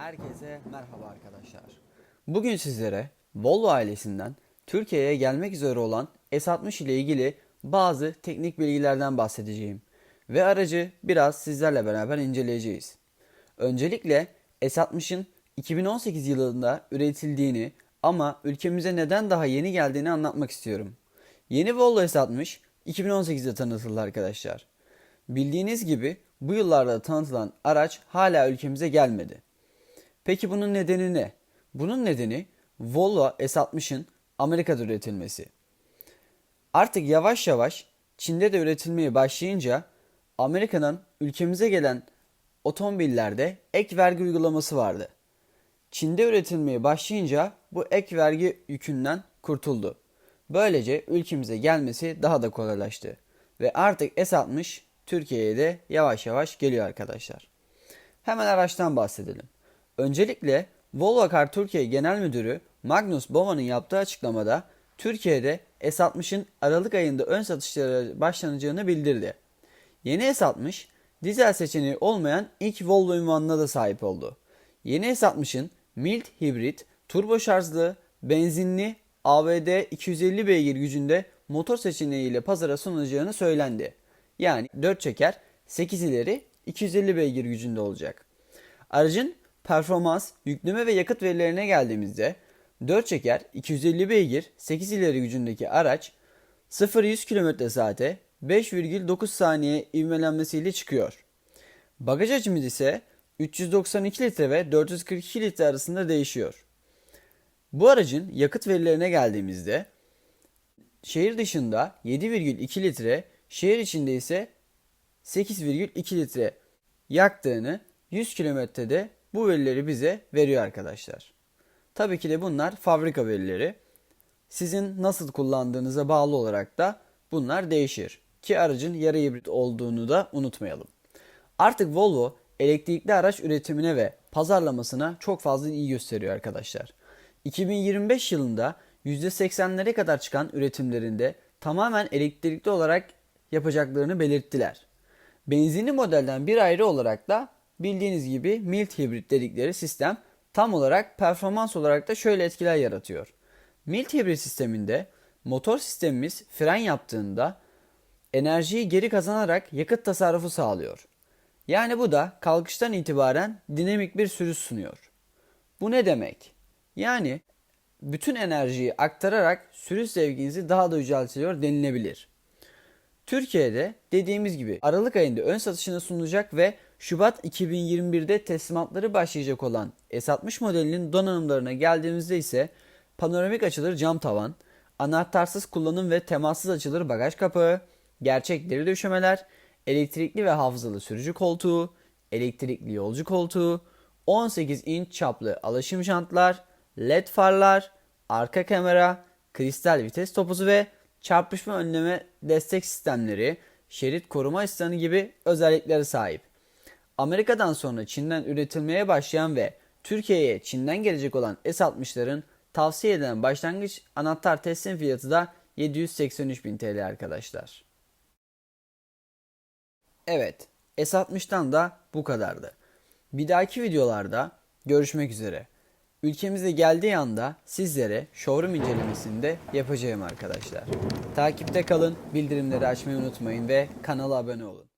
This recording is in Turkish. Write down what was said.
Herkese merhaba arkadaşlar. Bugün sizlere Volvo ailesinden Türkiye'ye gelmek üzere olan S60 ile ilgili bazı teknik bilgilerden bahsedeceğim ve aracı biraz sizlerle beraber inceleyeceğiz. Öncelikle S60'ın 2018 yılında üretildiğini ama ülkemize neden daha yeni geldiğini anlatmak istiyorum. Yeni Volvo S60 2018'de tanıtıldı arkadaşlar. Bildiğiniz gibi bu yıllarda tanıtılan araç hala ülkemize gelmedi. Peki bunun nedeni ne? Bunun nedeni Volvo S60'ın Amerika'da üretilmesi. Artık yavaş yavaş Çin'de de üretilmeye başlayınca Amerika'dan ülkemize gelen otomobillerde ek vergi uygulaması vardı. Çin'de üretilmeye başlayınca bu ek vergi yükünden kurtuldu. Böylece ülkemize gelmesi daha da kolaylaştı. Ve artık S60 Türkiye'ye de yavaş yavaş geliyor arkadaşlar. Hemen araçtan bahsedelim. Öncelikle Volvo Car Türkiye Genel Müdürü Magnus Bova'nın yaptığı açıklamada Türkiye'de S60'ın Aralık ayında ön satışlara başlanacağını bildirdi. Yeni S60 dizel seçeneği olmayan ilk Volvo ünvanına da sahip oldu. Yeni S60'ın mild hibrit, turbo şarjlı, benzinli AVD 250 beygir gücünde motor seçeneğiyle pazara sunulacağını söylendi. Yani 4 çeker 8 ileri 250 beygir gücünde olacak. Aracın performans, yükleme ve yakıt verilerine geldiğimizde 4 çeker 250 beygir 8 ileri gücündeki araç 0-100 km saate 5,9 saniye ivmelenmesiyle çıkıyor. Bagaj hacmimiz ise 392 litre ve 442 litre arasında değişiyor. Bu aracın yakıt verilerine geldiğimizde şehir dışında 7,2 litre, şehir içinde ise 8,2 litre yaktığını 100 kilometrede bu verileri bize veriyor arkadaşlar. Tabii ki de bunlar fabrika verileri. Sizin nasıl kullandığınıza bağlı olarak da bunlar değişir. Ki aracın yarı hibrit olduğunu da unutmayalım. Artık Volvo elektrikli araç üretimine ve pazarlamasına çok fazla iyi gösteriyor arkadaşlar. 2025 yılında %80'lere kadar çıkan üretimlerinde tamamen elektrikli olarak yapacaklarını belirttiler. Benzinli modelden bir ayrı olarak da bildiğiniz gibi mild hibrit dedikleri sistem tam olarak performans olarak da şöyle etkiler yaratıyor. Mild hibrit sisteminde motor sistemimiz fren yaptığında enerjiyi geri kazanarak yakıt tasarrufu sağlıyor. Yani bu da kalkıştan itibaren dinamik bir sürüş sunuyor. Bu ne demek? Yani bütün enerjiyi aktararak sürüş zevkinizi daha da yüceltiyor denilebilir. Türkiye'de dediğimiz gibi Aralık ayında ön satışına sunulacak ve Şubat 2021'de teslimatları başlayacak olan S60 modelinin donanımlarına geldiğimizde ise panoramik açılır cam tavan, anahtarsız kullanım ve temassız açılır bagaj kapağı, gerçek deri döşemeler, elektrikli ve hafızalı sürücü koltuğu, elektrikli yolcu koltuğu, 18 inç çaplı alaşım jantlar, led farlar, arka kamera, kristal vites topuzu ve çarpışma önleme destek sistemleri, şerit koruma asistanı gibi özelliklere sahip. Amerika'dan sonra Çin'den üretilmeye başlayan ve Türkiye'ye Çin'den gelecek olan S60'ların tavsiye edilen başlangıç anahtar teslim fiyatı da 783.000 TL arkadaşlar. Evet, S60'tan da bu kadardı. Bir dahaki videolarda görüşmek üzere. Ülkemize geldiği anda sizlere showroom incelemesini de yapacağım arkadaşlar. Takipte kalın, bildirimleri açmayı unutmayın ve kanala abone olun.